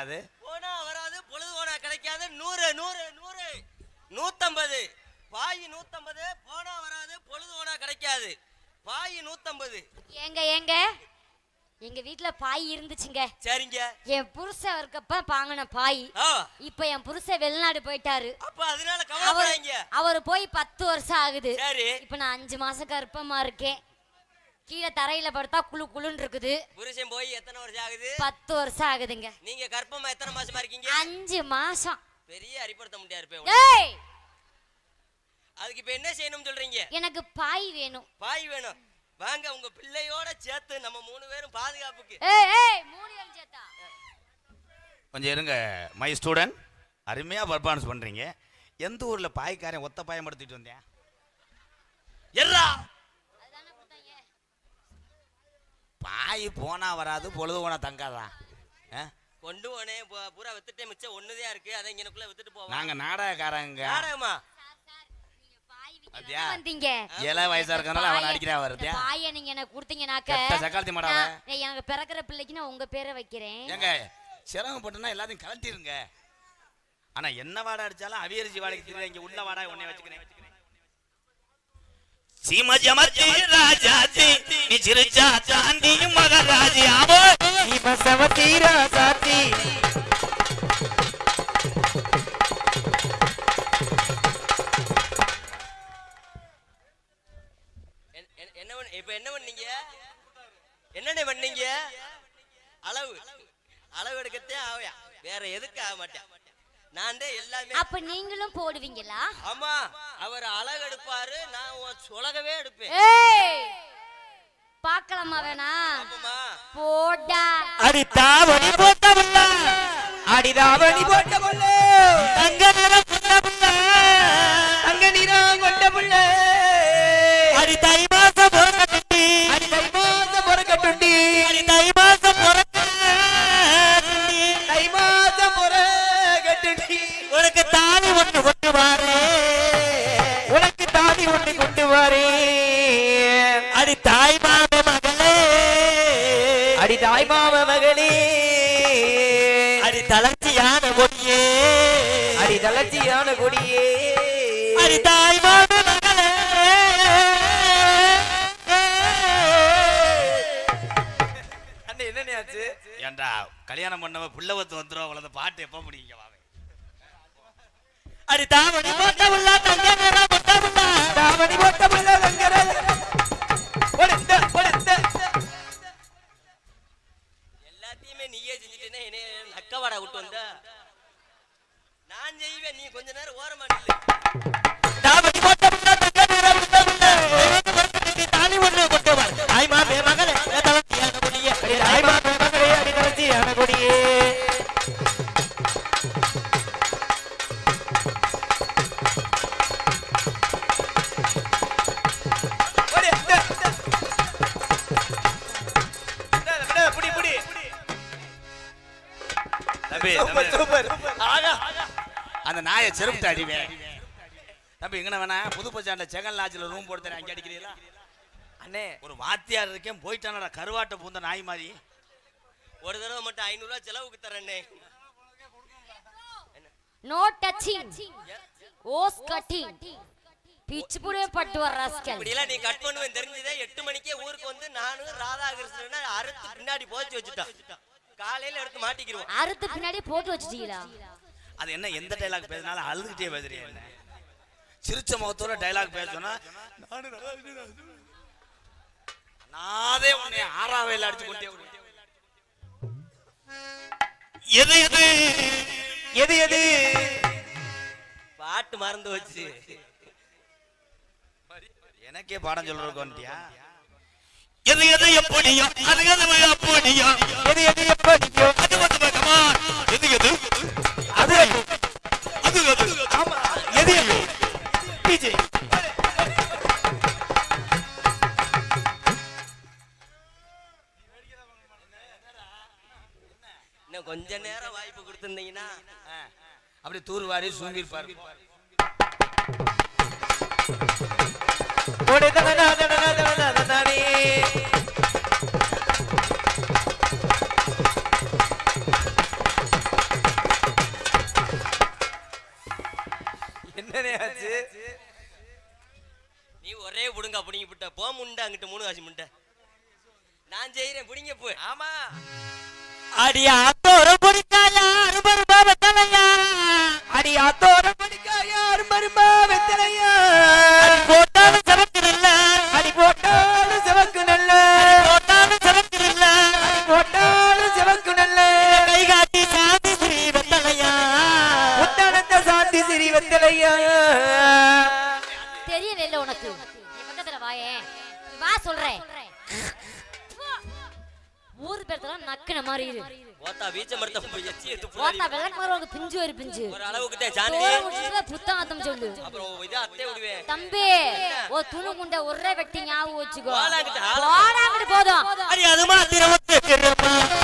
என்னது? போனா வராது பொழுது போனா கிடைக்காது. நூறு நூறு நூறு. நூத்தம்பது. பாய் நூத்தம்பது போனா வராது பொழுது போனா கிடைக்காது. பாய் நூத்தம்பது. ஏங்க ஏங்க. எங்க வீட்ல பாய் இருந்துச்சுங்க. சரிங்க. என் புருஷன் இருக்கப்ப பாங்கின பாய். இப்ப என் புருஷன் வெளிநாடு போயிட்டாரு. அப்ப அதனால அவர் கவலைப்படாதீங்க. அவர் போய் பத்து வருஷம் ஆகுது. சரி. இப்ப நான் அஞ்சு மாசம் கர்ப்பமா இருக்கேன். கீழே தரையில படுத்தா குளு குளுன்னு இருக்குது. புருஷன் போய் எத்தனை வருஷம் ஆகுது? பத்து வருஷம் ஆகுதுங்க. நீங்க கர்ப்பமா எத்தனை மாசமா இருக்கீங்க? அஞ்சு மாசம். பெரிய அரிப்படுத்த முடியாது இருப்பேன் அதுக்கு இப்ப என்ன செய்யணும்னு சொல்றீங்க? எனக்கு பாய் வேணும். பாய் வேணும். வாங்க உங்க பிள்ளையோட சேர்த்து நம்ம மூணு பேரும் பாதுகாப்புக்கு. ஏய் ஏய் மூணு ஏழு சேர்த்தா. கொஞ்சம் இருங்க. மை ஸ்டூடெண்ட் அருமையாக பர்ஃபார்மன்ஸ் பண்ணுறீங்க எந்த ஊரில் பாய்க்காரன் ஒத்த பாயம் எடுத்துட்டு வந்தேன்? எர்ரா! பாய் போனா வராது பொழுது போனா தங்காதா? ஆ? கொண்டு போனே பூரா வித்துட்டே மிச்சம் ஒண்ணுதான் இருக்கு. அதை இங்கனக்குள்ள வித்துட்டு போவோம் நாங்க நாடகக்காரங்க. நாடகமா? வந்தீங்க. இள வயசா இருக்கனால அவன் அடிக்கிறா இந்த பாயை நீங்க எனக்கு கொடுத்தீங்கனாக்க சக்காலத்தி மாடாவ நான் எனக்கு பிறக்கிற பிள்ளைக்கு நான் உங்க பேரை வைக்கிறேன். ஏங்க சிரமப்பட்டுனா எல்லாத்தையும் கழட்டிருங்க. ஆனா என்ன வாடை அடிச்சாலும் அவியரிசி வாடகைக்கு இங்க உள்ள வாடகை உன்னை வச்சுக்கிறேன். சிரிச்சா சாந்தி மகராஜி ஆவோ! பசவதி ராசாத்தி என்- என்- என்ன பண்ண- இப்ப என்ன பண்ணீங்க? என்னென்ன பண்ணீங்க? அளவு. அளவு எடுக்கத்தே ஆவையா. வேற எதுக்கு ஆக மாட்டேன். நான் தான் எல்லாமே அப்ப நீங்களும் போடுவீங்களா? ஆமா அவர் அழகு எடுப்பாரு நான் உன் சுலகவே எடுப்பேன். ஏய்! பார்க்கலாமா வேணா. போடா. அடி தாவணி போட்ட புள்ள அடி தாவணி போட்ட புள்ள தங்க நிறம் கொண்ட புள்ள தங்க நிறம் கொண்ட புள்ள அடி தை மாசம் பொறக்கட்டுண்டி தாலி ஒண்ணு கொண்டு வாரே உனக்கு தாலி ஒண்ணு கொண்டு வாரே அடி தாய் மாம மகளே. அடி தாய் மாம மகளே. அடி தளர்ச்சியான கொடியே. அடி தளர்ச்சியான கொடியே. அடி தாய் மாம மகளே. அண்ணே என்னண்ணே ஆச்சு? ஏன்டா கல்யாணம் பண்ணவ புள்ள வத்து வந்துடும் அவ்வளவு பாட்டு எப்ப முடியுங்க அடி தாவணி போட்ட உள்ள தங்க போட்ட தாவணி போட்ட உள்ள தங்க ஒடுத்த. எல்லாத்தையுமே நீயே செஞ்சுட்டேன்னா என்ன நக்கவாடா விட்டு வந்த. நான் செய்வேன் நீ கொஞ்ச நேரம் ஓரமா நில்லு. தாவணி போட்ட உள்ள தங்க நிறம் போட்ட உள்ள தாலி ஒண்ணு கொண்டு வா. மாமே மகளே மகளே அடி தளர்ச்சியான கொடியே. நாயை செருப்பு அடிவேன் தம்பி எங்கன வேணா? புது பச்சாண்ட செகண்ட் லாட்ஜில் ரூம் போட்டு தரேன். அங்கே அடிக்கிறீங்களா? அண்ணே. ஒரு வாத்தியார் இருக்கேன். போயிட்டானடா கருவாட்டை பூந்த நாய் மாதிரி. ஒரு தடவை மட்டும் ஐநூறு ரூபாய் செலவுக்கு தரேன்னே நோ டச்சிங் ஓஸ் கட்டிங் பிச்சு புடியே பட்டு வர ராஸ்கல் இப்படி எல்லாம் நீ கட் பண்ணுவேன் தெரிஞ்சதே எட்டு மணிக்கே ஊருக்கு வந்து நானும் ராதாகிருஷ்ணன் அறுத்து பின்னாடி போச்சு வச்சுட்டான். காலையில எடுத்து மாட்டிக்கிருவோம். அறுத்து பின்னாடி போட்டு வச்சிட்டீங்களா? அது என்ன எந்த டைலாக் பேசினாலும் அழுதுகிட்டே பேசுறீங்க என்ன? சிரிச்ச முகத்தோட டைலாக் பேசணும்னா நாதே உன்னை ஆறாவையில் அடிச்சு கொண்டே எது எது? எது எது? பாட்டு மறந்து வச்சு எனக்கே பாடம் சொல்றதுக்கு எது எது எப்படியோ அது எது எப்படியோ எது எது எப்படியோ அது வந்து கமா எது எது? அது அது அது ஆமா எது எது பிஜே இன்னும் கொஞ்ச நேரம் வாய்ப்பு கொடுத்துருந்தீங்கன்னா அப்படி தூர்வாரி சூங்கிருப்பாரு ஓடு தடனா தடனா தடனா தடனே ஒரே புடுங்க விட்ட போ முண்டை அங்கிட்டு மூணு காசு முண்டை. நான் செய்யறேன் புடிங்க போ. ஆமா. அடி ஆத்தோரம் பொடிக்காயா அருமருமா வெத்தலையா அடி ஆத்தோரம் பொடிக்காயா? மாதிரி இரு ஓத்தா வீச்ச மரத்தை போய் எச்சி எடுத்து ஓட்டா புள்ளாடி. விளக்கு மாதிரி உனக்கு பிஞ்சு ஒரு பிஞ்சு. ஒரு அளவுக்கு தான் சொல்லு. அப்புறம் இது அத்தை தம்பி ஓ துணு குண்ட ஒரே வெட்டி ஞாபகம் வச்சுக்கோ. போடாங்கிட்டு போதும். அது மாத்திரம்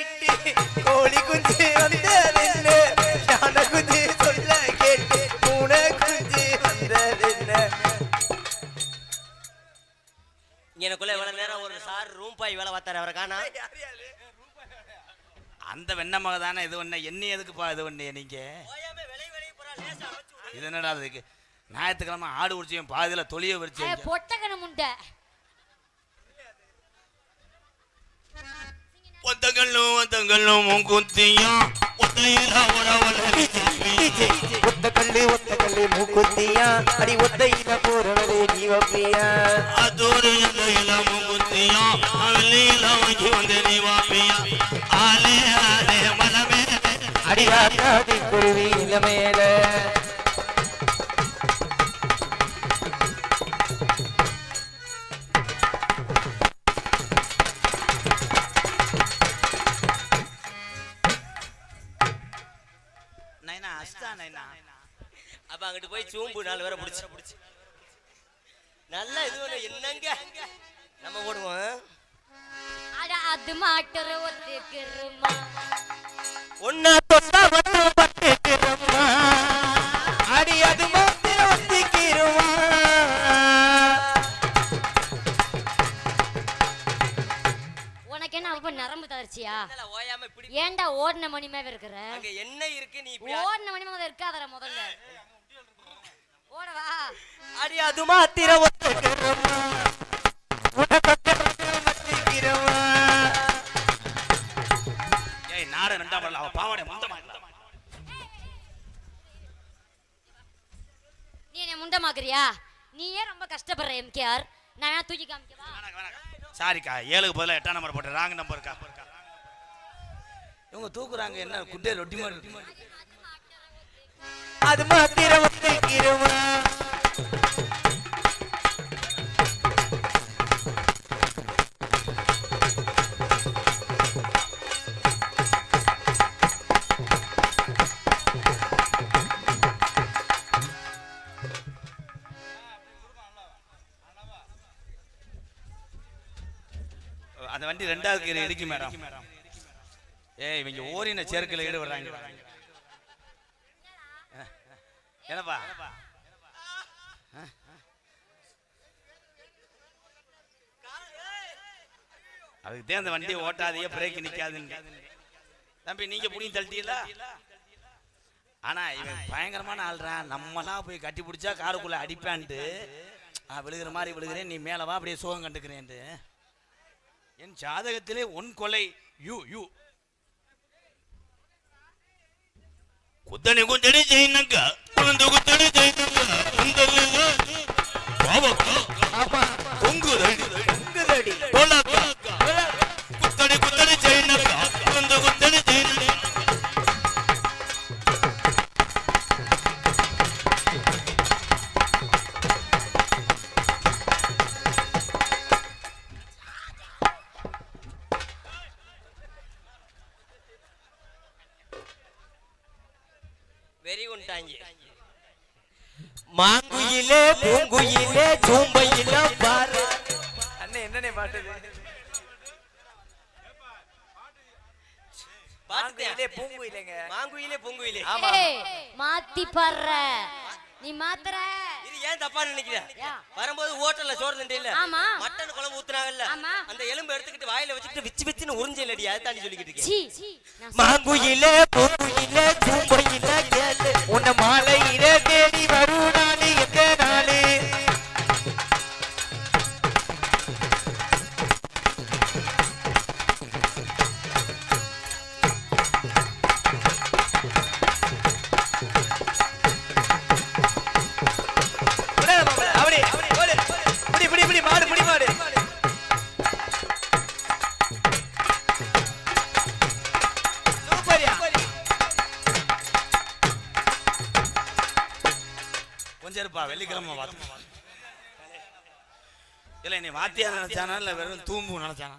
இட்டு கோழி குஞ்சு வந்ததென்ன யானை குஞ்சு சொல்ல கேட்டு பூனை குஞ்சு வந்ததென்ன எனக்குள்ள இவ்வளவு நேரம் ஒரு சார் ரூம் பாய் வேலை பார்த்தாரு அவரை காணா. அந்த வெண்ணமக தானே இது ஒண்ணு என்ன எதுக்குப்பா இது ஒண்ணு நீங்க? இது என்னடா அதுக்கு ஞாயிற்றுக்கிழமை ஆடு உரிச்சியும் பாதியில தொழிய விரிச்சு ஒத்தங்களும் ஒத்தங்களும் மூக்குத்தியும் ஒத்தையில உறவுல ஒத்த கல்லு ஒத்த கல்லு மூக்குத்தியா அடி ஒத்தையில போறவளே நீ வப்பியா அதோரு எல்லையில மூக்குத்தியும் வெள்ளியில வாங்கி வந்து நீ வாப்பியா ஆலே ஆலே மலமே அடி ஓயாம இப்படி ஏன்டா ஓடின மணிமாவே இருக்கிற? அங்க என்ன இருக்கு நீ ஓடின மணிமாவே இருக்காதற முதல்ல. ஓடவா அடி அது பட்டுக்கிறமா ஏய் நாட ரெண்டாம் வரல அவ பாவாடை மந்தமா நீ என்ன முண்டமாக்குறியா நீயே ரொம்ப கஷ்டப்படுற எம்கேஆர். நான் தூக்கி காமிக்கவா? சாரிக்கா ஏழுக்கு பதிலா எட்டாம் நம்பர் போட்டு ராங் நம்பருக்கா இவங்க தூக்குறாங்க என்ன குட்டே ரொட்டி மாதிரி அது மாத்திரம் ஒத்திக்கிறமா அந்த வண்டி ரெண்டாவது கீரை இடிக்கு மேடம். ஏய் இவங்க ஓரின சேர்க்கையில் ஈடுபடுறாங்க என்னப்பா? அதுக்கு தான் அந்த வண்டியை ஓட்டாதீங்க பிரேக் நிக்காதுன்னு தம்பி நீங்க புடிங்கி தள்ளிட்டீங்களா? ஆனா இவன் பயங்கரமான ஆள்றான் நம்மலாம் போய் கட்டி பிடிச்சா காருக்குள்ள அடிப்பான்ட்டு விழுகிற மாதிரி விழுகிறேன். நீ மேல வா அப்படியே சோகம் கண்டுக்கிறேன்ட்டு என் ஜாதகத்திலே உன் கொலை. You you. குத்தணி குத்தணி செய்யணுங்க குழந்தை குத்தணி செய்யணுங்க குந்தல்ல பாவக்கா? பூங்குயிலே சூம்பையில பாரு. அண்ணே பாட்டுது? பாத்துட்டேன் மாங்குயிலே பூங்குயிலேங்க. மாங்குயிலே பொங்குயிலே. ஆமா ஏய், மாத்தி பாடுற. நீ மாத்துற. இது ஏன் தப்பா நினைக்கிற. வரும்போது ஹோட்டல்ல சோறு தண்டையில ஆமா. மட்டன் குழம்பு ஊத்துனாங்கல்ல. ஆமா. அந்த எலும்பு எடுத்துக்கிட்டு வாயில வச்சுக்கிட்டு விச்சு விச்சுன்னு அதை தாண்டி சொல்லிக்கிட்டு இருக்கேன். மாங்குயிலே பூங்குயிலே வெறும் தூம்பு நினைச்சானா?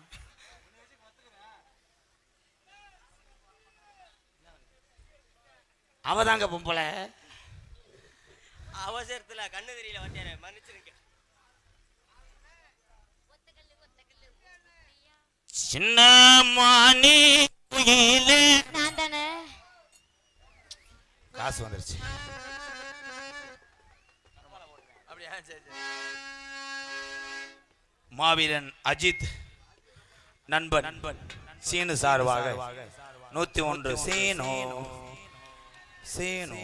அவதாங்க பொம்பளை. அவசரத்துல கண்ணு தெரியல வட்டியார மன்னிச்சிருங்க. சின்ன குயிலே. நான் தானே? காசு வந்துருச்சு. அப்படியா சரி சரி. மாவீரன் அஜித் நண்பன் நண்பன் சீனு சார்பாக. நூத்தி ஒன்று சீனோ. சீனோ.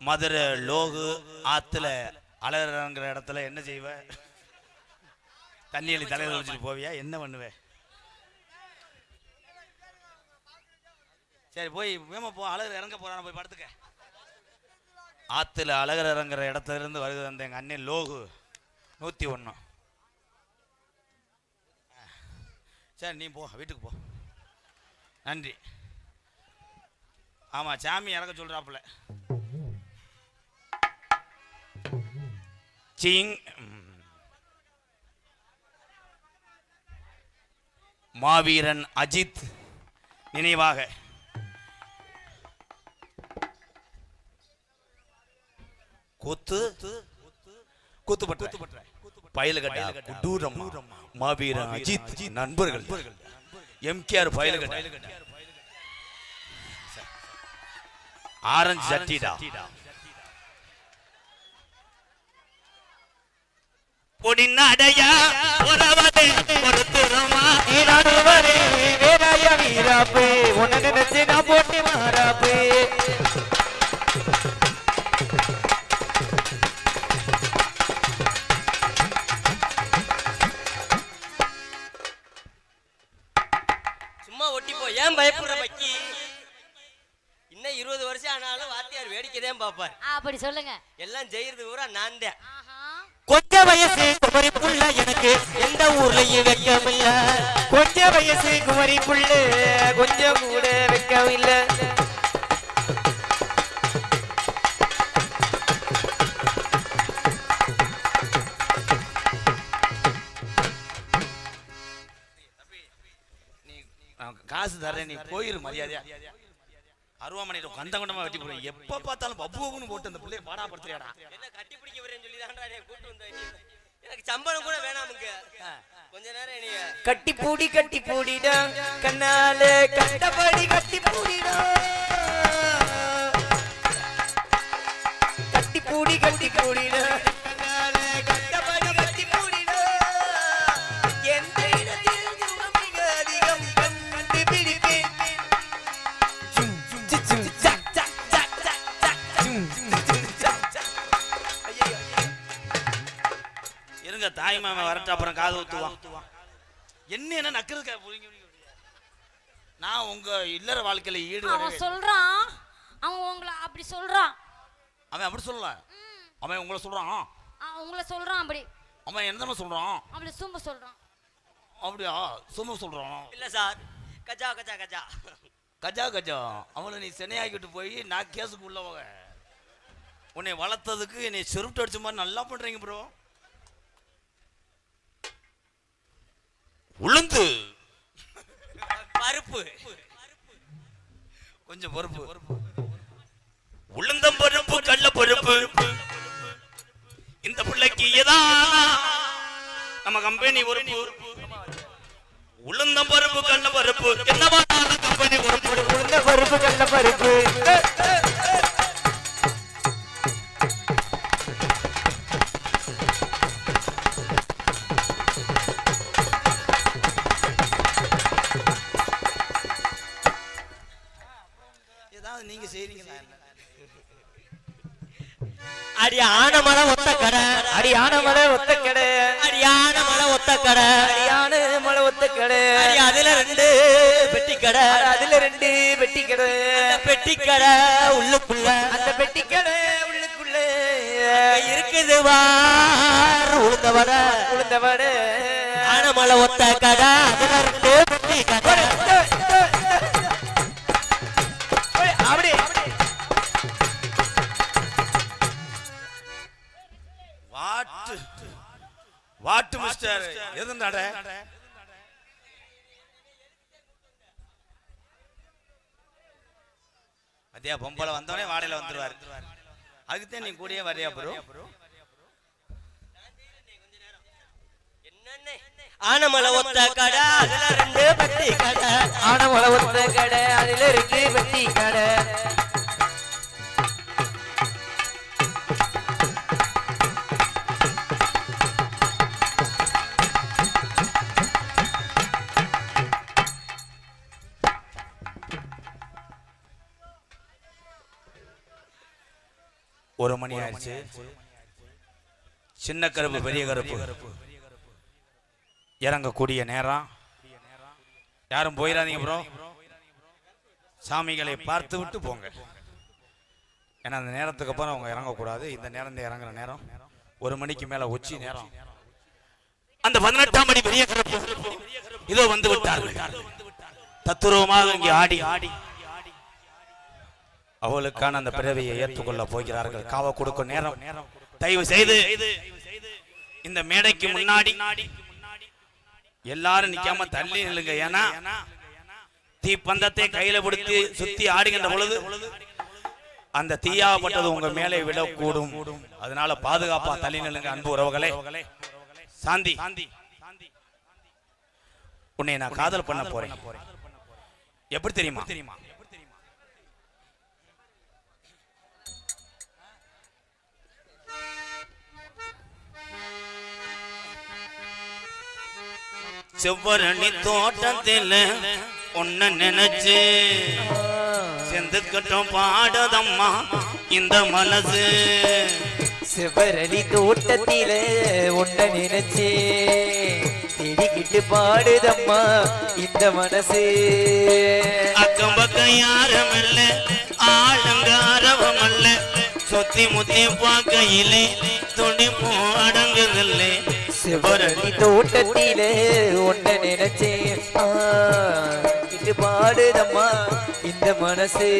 மதுரை லோகு ஆத்துல அலறங்கிற இடத்துல என்ன செய்வ? தண்ணி அள்ளி வச்சுட்டு போவியா? என்ன பண்ணுவேன் சரி போய் வேமா போ அழகர் இறங்க போறான போய் படுத்துக்க. ஆத்துல அழகர் இறங்குற இடத்துல இருந்து வருது அந்த எங்க அண்ணன் லோகு. நூத்தி ஒண்ணு சரி நீ போ வீட்டுக்கு போ. நன்றி. ஆமா சாமி இறக்க சொல்றாப்புல. சிங் மாவீரன் அஜித் நினைவாக. கொத்து கூத்துப்பட்ட பயலுகட்டா குடூரம் மாவீரன் அஜித் நண்பர்கள். எம்கேஆர் பயலுகட்டா. ஆரஞ்சு சட்டிடா. பொடி நடையா பொறவதே பொறுத்துறமா நடுவரே வேறாய வீராப்பு. காசு தரேன் நீ போயிரு மரியாதையா. அருவாமனையில கந்த கொண்டமா வெட்டி போடுறேன். எப்ப பார்த்தாலும் பப்புன்னு போட்டு அந்த பிள்ளைய பாடாப்படுத்துறியாடா என்ன கட்டி பிடிக்க வரேன்னு சொல்லி கூட்டு வந்த எனக்கு சம்பளம் கூட வேணாமுங்க கொஞ்ச நேரம் என்னைய கட்டி பூடி கட்டி பூடிடா. கண்ணால கட்டபடி கட்டி பூடிடா. கட்டி பூடி கட்டி பூடிடா. இருங்க தாய் மாமன் வரட்ட அப்புறம் காது ஊத்துவான் என்ன என்ன புரிங்க நான் உங்க இல்லற வாழ்க்கையில ஈடுபட சொல்றான். அவன் உங்களை அப்படி சொல்றான். அவன் அப்படி சொல்லல. அவன் உங்களை சொல்றான். அவன் உங்களை சொல்றான் அப்படி. அவன் என்ன சொல்றான்? அப்படி சூம்ப சொல்றான். அப்படியா? சும்மா சொல்றான். இல்ல சார். கஜா கஜா கஜா. கஜா கஜா. அவனை நீ சென்னையாக்கிட்டு போய் நான் கேஸுக்கு உள்ள போக உன்னை வளர்த்ததுக்கு என்னை சுருட்டு அடிச்ச மாதிரி நல்லா பண்றீங்க ப்ரோ உளுந்து. பருப்பு. கொஞ்சம் பொறுப்பு உளுந்தம் பருப்பு கடல பருப்பு. இந்த பிள்ளைக்கு நம்ம கம்பெனி பொறுப்பு உளுந்தம் பருப்பு கடல பருப்பு. என்னவா? கம்பெனி பொறுப்பு உளுந்த பருப்பு கடல பருப்பு. அடி ஆனமலை ஒத்த கடை. அடியான மலை ஒத்த கடை. அடி ஆனமலை ஒத்த கடை. அடியான மலை ஒத்த கடை. அடி அதுல ரெண்டு பெட்டி கடை. அட, அதுல ரெண்டு பெட்டி கடை. பெட்டி கடை உள்ளுக்குள்ள. அந்த பெட்டி கடை உள்ளுக்குள்ள. இருக்குது வார் உளுந்த வடை. உளுந்த வடை. ஆனமலை ஒத்த கடை. அதுல ரெண்டு பெட்டி கடை. வாட்டு மிஸ்டர். எது நட அதே பொம்பளை வந்தவனே வாடையில வந்துருவாரு. அதுக்குதான் நீ கூடயே வரியா ப்ரோ ஆனமலை ஒத்த கடை அதுல ரெண்டு பெட்டி கடை. ஆன மலை ஒத்த கடை அதுல இருக்கு பெட்டி கடை. ஒரு மணி ஆயிடுச்சு. சின்ன கருப்பு பெரிய கருப்பு. இறங்கக்கூடிய நேரம். யாரும் போயிடாதீங்க ப்ரோ சாமிகளை பார்த்து விட்டு போங்க. ஏன்னா அந்த நேரத்துக்கு அப்புறம் அவங்க இறங்கக்கூடாது. இந்த நேரம் இறங்குற நேரம். ஒரு மணிக்கு மேல உச்சி நேரம். அந்த பதினெட்டாம் மணி பெரிய கருப்பு. இதோ வந்து விட்டார்கள். தத்துருவமாக இங்கே ஆடி ஆடி. அவளுக்கான அந்த பிறவியை ஏற்றுக்கொள்ள போகிறார்கள். காவ கொடுக்கும் நேரம். தயவு செய்து இந்த மேடைக்கு முன்னாடி எல்லாரும் நிக்காம தள்ளி நில்லுங்க. ஏன்னா தீப்பந்தத்தை கையில பிடித்து சுத்தி ஆடுகின்ற பொழுது அந்த தீயாகப்பட்டது உங்க மேலே விடக்கூடும். அதனால பாதுகாப்பா தள்ளி நில்லுங்க அன்பு உறவுகளே. சாந்தி. உன்னை நான் காதல் பண்ண போறேன். எப்படி தெரியுமா தெரியுமா? செவ்வரணி தோட்டத்தில் உன்ன நினைச்சு செந்துக்கட்டும் பாடுதம்மா இந்த மனசு. சிவரளி தோட்டத்தில உன்ன நினைச்சே தேடிக்கிட்டு பாடுதம்மா இந்த மனசு. அக்கம் பக்கம் யாரும் இல்ல ஆளுங்காரவம் அல்ல சொத்தி முத்தி பார்க்கையிலே துடிப்பு அடங்குதில்லை சிவரளி தோட்டத்தில உன்ன நினைச்சே ஆ, பாடுதம்மா இந்த மனசு.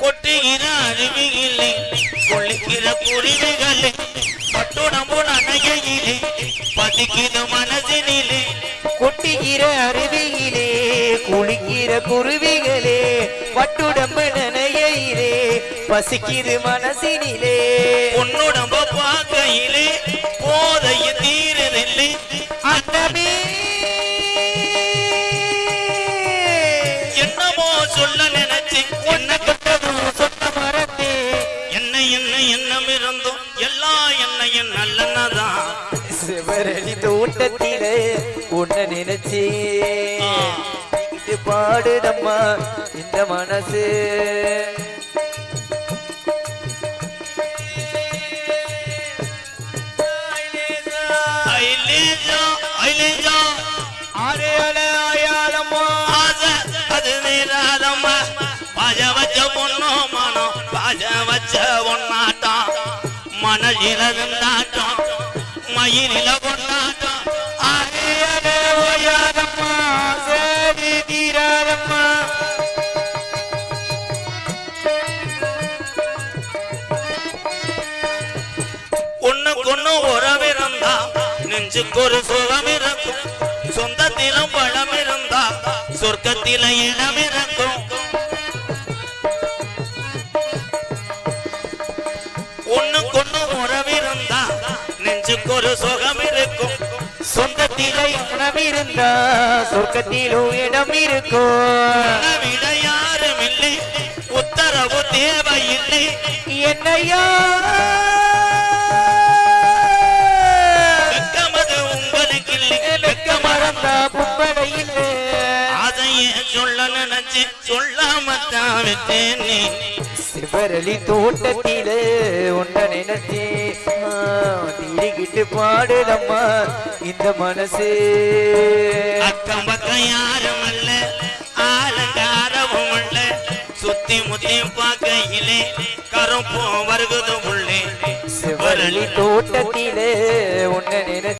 கொட்டுகிற அருவியிலே கொள்ளுகிற குருவிகளே பட்டுடம்பு நனையிலே பதிக்கிற மனதினிலே கொட்டுகிற அருவியிலே குளிக்கிற குருவிகளே பட்டுடம்பு நனையிலே பசிக்குது மனசினிலே. உன்னுடம்ப பார்க்கையிலே என் நல்லனதான் சிவரளி தோட்டத்திலே உன்னை நினைச்சே பாடுதம்மா இந்த மனசு. நேராதம்மா. பாஜ வச்ச பொண்ணோ மயிரில ஒன்னாதா அரையரே ஓயாதம்மா. சேரி தீராதம்மா. ஒன்னு உறவு இருந்தா நெஞ்சுக்கு ஒரு சுகம் இருக்கும். சொந்தத்திலும் பழம் இருந்தா சொர்க்கத்தில இடம் இருக்கும். ஒரு சுகம் இருக்கும். சொந்தத்திலே உணவிருந்தா சொர்க்கத்திலும் இடம் இருக்கும். யாரும் இல்லை. உத்தரவு தேவையில்லை. என்னையா? வெட்கமது உங்களுக்கு இல்லை. வெக்க மறந்தா புப்படையில் அதையே சொல்ல நினைச்சு சொல்லாமத்தான் விட்டேன். நீ சிவரளி தோட்டத்திலே உன்னை நினைச்சே தீரிக்கிட்டு பாடுதம்மா இந்த மனசு. அக்கம் பக்கம் யாரும் அல்ல ஆலங்காரவும் அல்ல சுத்தி முத்தி பார்க்கையிலே கருப்பும் வருகுது உள்ளே. சிவரளி தோட்டத்திலே உன்னை நினைச்சே